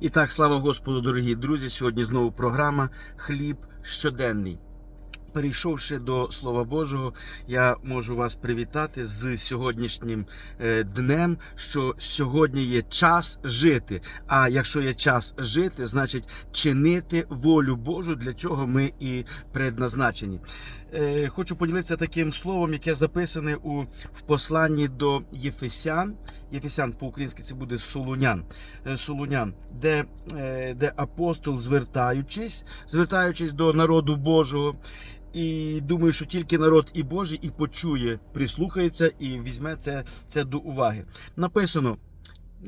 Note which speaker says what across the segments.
Speaker 1: І так, слава Господу, дорогі друзі. Сьогодні знову програма Хліб щоденний. Перейшовши до Слова Божого, я можу вас привітати з сьогоднішнім е, днем, що сьогодні є час жити. А якщо є час жити, значить чинити волю Божу, для чого ми і предназначені. Е, Хочу поділитися таким словом, яке записане у в посланні до Єфесян. Єфесян по-українськи це буде Солунян. Е, Солунян, де, де апостол, звертаючись, звертаючись до народу Божого. І думаю, що тільки народ і Божий і почує, прислухається і візьме це, це до уваги. Написано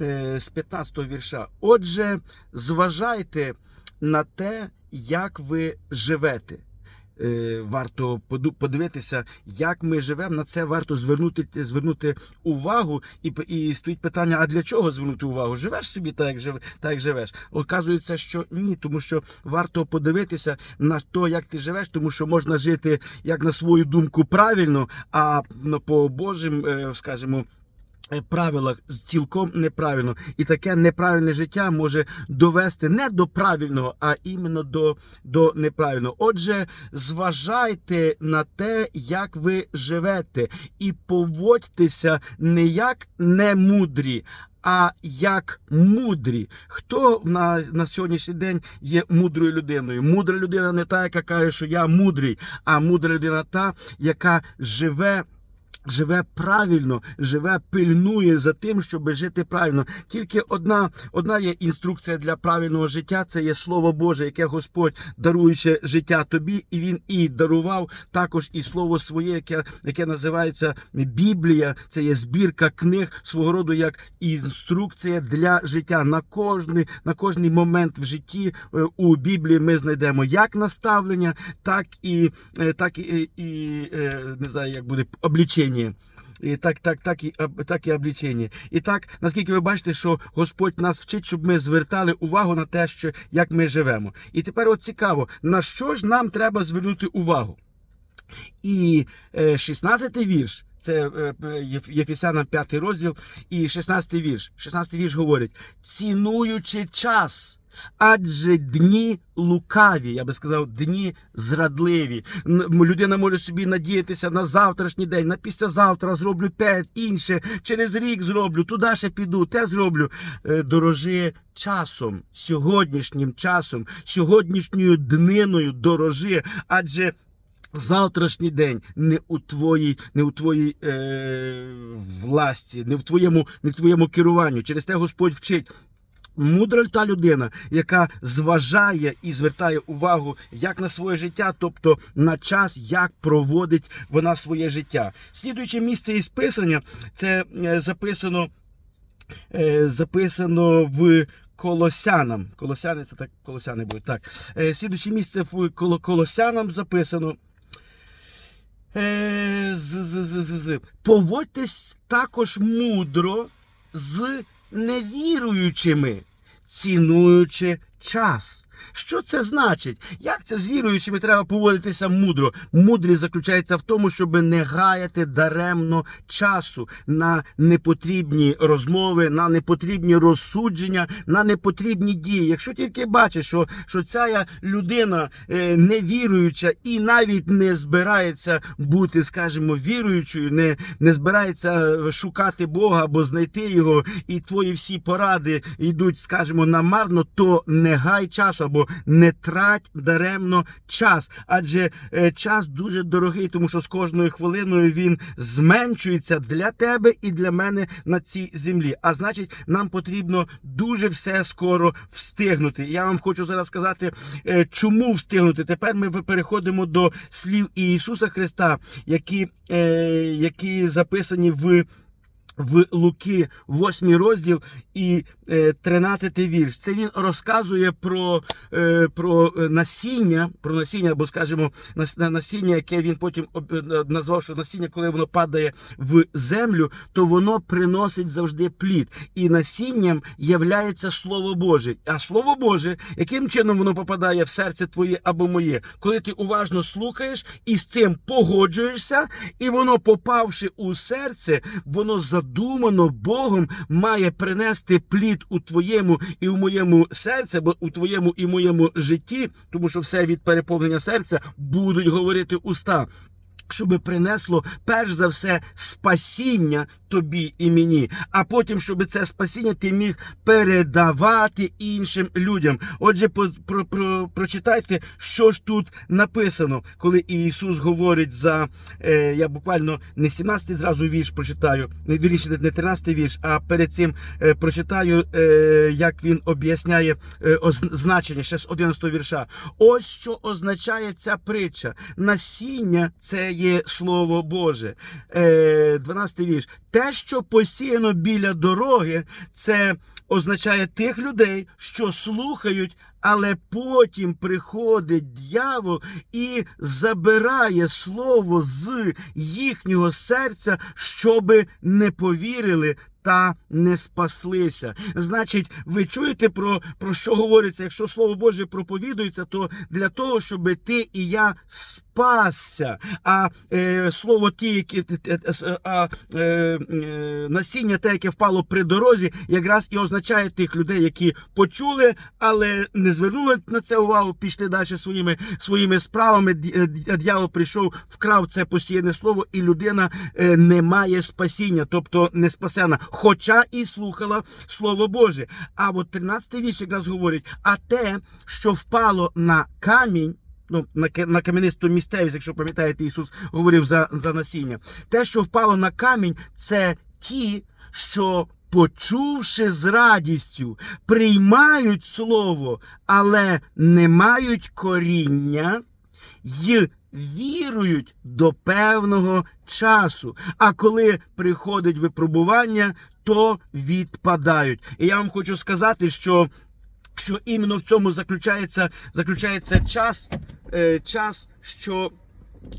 Speaker 1: е, з 15 го вірша. Отже, зважайте на те, як ви живете. Е, Варто подивитися, як ми живемо. На це варто звернути, звернути увагу. І, і стоїть питання: а для чого звернути увагу? Живеш собі так, як жив, так, як живеш? Оказується, що ні, тому що варто подивитися на те, як ти живеш, тому що можна жити як на свою думку правильно, а ну, по Божим, е, скажімо. Е, Правилах цілком неправильно, і таке неправильне життя може довести не до правильного, а іменно до, до неправильного. Отже, зважайте на те, як ви живете, і поводьтеся не як немудрі, а як мудрі. Хто на, на сьогоднішній день є мудрою людиною? Мудра людина не та, яка каже, що я мудрий, а мудра людина та, яка живе. Живе правильно, живе, пильнує за тим, щоб жити правильно. Тільки одна, одна є інструкція для правильного життя це є Слово Боже, яке Господь даруючи життя тобі, і Він і дарував також і слово своє, яке, яке називається Біблія. Це є збірка книг свого роду як інструкція для життя. На кожний, на кожний момент в житті е, у Біблії ми знайдемо як наставлення, так і, е, так і, і е, не знаю, як буде облічення. І так, так, так і так і облічення. І так, наскільки ви бачите, що Господь нас вчить, щоб ми звертали увагу на те, що як ми живемо. І тепер от цікаво, на що ж нам треба звернути увагу? І е, 16-й вірш. Це е, Єф- Єфесянам 5 розділ і 16 вірш. 16 вірш говорить: цінуючи час, адже дні лукаві, я би сказав, дні зрадливі. Людина може собі надіятися на завтрашній день, на післязавтра зроблю те, інше, через рік зроблю, туди ще піду, те зроблю. Е, Дорожи часом, сьогоднішнім часом, сьогоднішньою дниною дорожи, адже Завтрашній день не у твоїй, не у твоїй е, власті, не в твоєму, не в твоєму керуванню. Через те Господь вчить. Мудра та людина, яка зважає і звертає увагу як на своє життя, тобто на час, як проводить вона своє життя. Слідуюче місце із писання, це е, записано, е, записано в Колосянам. Колосяни, це так колосяни будуть. Так. Е, Слідуюче місце в Колосянам записано. Поводьтесь також мудро з невіруючими, цінуючи час. Що це значить? Як це з віруючими треба поводитися мудро? Мудрість заключається в тому, щоб не гаяти даремно часу на непотрібні розмови, на непотрібні розсудження, на непотрібні дії. Якщо тільки бачиш, що, що ця людина е, невіруюча і навіть не збирається бути, скажімо, віруючою, не, не збирається шукати Бога або знайти його, і твої всі поради йдуть, скажімо, намарно, то не гай часу або не трать даремно час. Адже е, час дуже дорогий, тому що з кожною хвилиною він зменшується для тебе і для мене на цій землі. А значить, нам потрібно дуже все скоро встигнути. Я вам хочу зараз сказати, е, чому встигнути. Тепер ми переходимо до слів Ісуса Христа, які, е, які записані в. В Луки, 8 розділ і е, 13 вірш. Це він розказує про, е, про е, насіння, про насіння, або скажімо, насіння, яке він потім е, назвав, що насіння, коли воно падає в землю, то воно приносить завжди плід. І насінням являється Слово Боже. А Слово Боже, яким чином воно попадає в серце твоє або моє, коли ти уважно слухаєш і з цим погоджуєшся, і воно, попавши у серце, воно задумується задумано Богом, має принести плід у твоєму і в моєму серці, або у твоєму і моєму житті, тому що все від переповнення серця будуть говорити уста. Щоб принесло перш за все спасіння тобі і мені, а потім, щоб це спасіння ти міг передавати іншим людям. Отже, по, про, про, прочитайте, що ж тут написано, коли Ісус говорить за е, я буквально не 17 зразу вірш прочитаю, не вірніше, не 13 вірш, а перед цим е, прочитаю, е, як він об'ясняє е, значення ще з 11 вірша. Ось що означає ця притча. Насіння це є слово Боже. Е, 12 вірш. Те, що посіяно біля дороги, це означає тих людей, що слухають, але потім приходить дьявол і забирає слово з їхнього серця, щоби не повірили. Та не спаслися. Значить, ви чуєте про, про що говориться? Якщо слово Боже проповідується, то для того, щоб ти і я спасся. А е, слово ті, які т- т- т- а, е, е, насіння, те, яке впало при дорозі, якраз і означає тих людей, які почули, але не звернули на це увагу, пішли далі своїми своїми справами. Е, Дьявол прийшов, вкрав це посіяне слово, і людина е, не має спасіння, тобто не спасена, хоча і слухала слово Боже. А от 13 вірш якраз говорить: а те, що впало на камінь. Ну, на, на кам'янисту місцевість, якщо пам'ятаєте, Ісус говорив за, за насіння. Те, що впало на камінь, це ті, що, почувши з радістю, приймають слово, але не мають коріння й вірують до певного часу. А коли приходить випробування, то відпадають. І я вам хочу сказати, що що іменно в цьому заключається, заключається час, е, час, що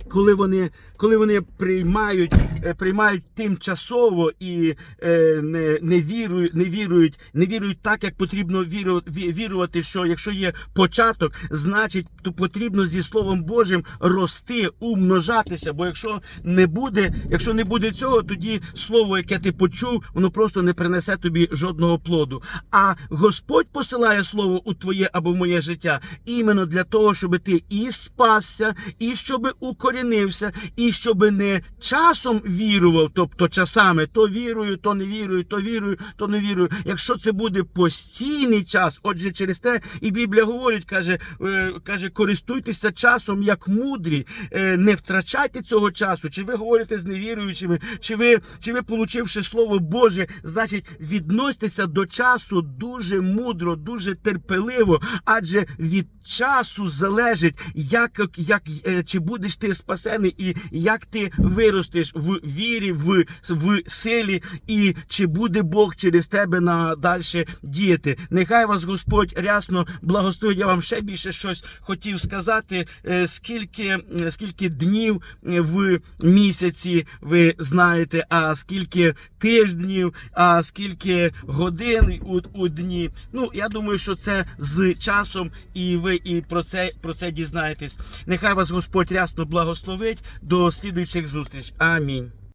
Speaker 1: коли вони, коли вони приймають, е, приймають тимчасово і е, не, не, вірують, не вірують, не вірують так, як потрібно віру, вірувати, що якщо є початок, значить то потрібно зі Словом Божим рости, умножатися. Бо якщо не буде, якщо не буде цього, тоді слово, яке ти почув, воно просто не принесе тобі жодного плоду. А Господь посилає слово у твоє або в моє життя іменно для того, щоб ти і спасся, і щоб укорінився, і щоб не часом вірував, тобто часами то вірую, то не вірую, то вірую, то не вірую. Якщо це буде постійний час, отже, через те і Біблія говорить, каже, е, каже, користуйтеся часом як мудрі, е, не втрачайте цього часу. Чи ви говорите з невіруючими, чи ви, чи ви, получивши слово Боже, значить, відносьтеся до часу дуже мудро, дуже терпеливо, адже від часу залежить, як, як е, чи будеш ти спасений, і як ти виростеш в вірі, в, в силі, і чи буде Бог через тебе надальше діяти. Нехай вас Господь рясно благословить. Я вам ще більше щось хотів сказати. Е, Скільки, е, скільки днів е, в місяці ви знаєте, а скільки тижнів, а скільки годин у, у дні. Ну, я думаю, що це з часом, і ви і про це, про це дізнаєтесь. Нехай вас Господь рясно благословить. До слідуючих зустріч. Амінь.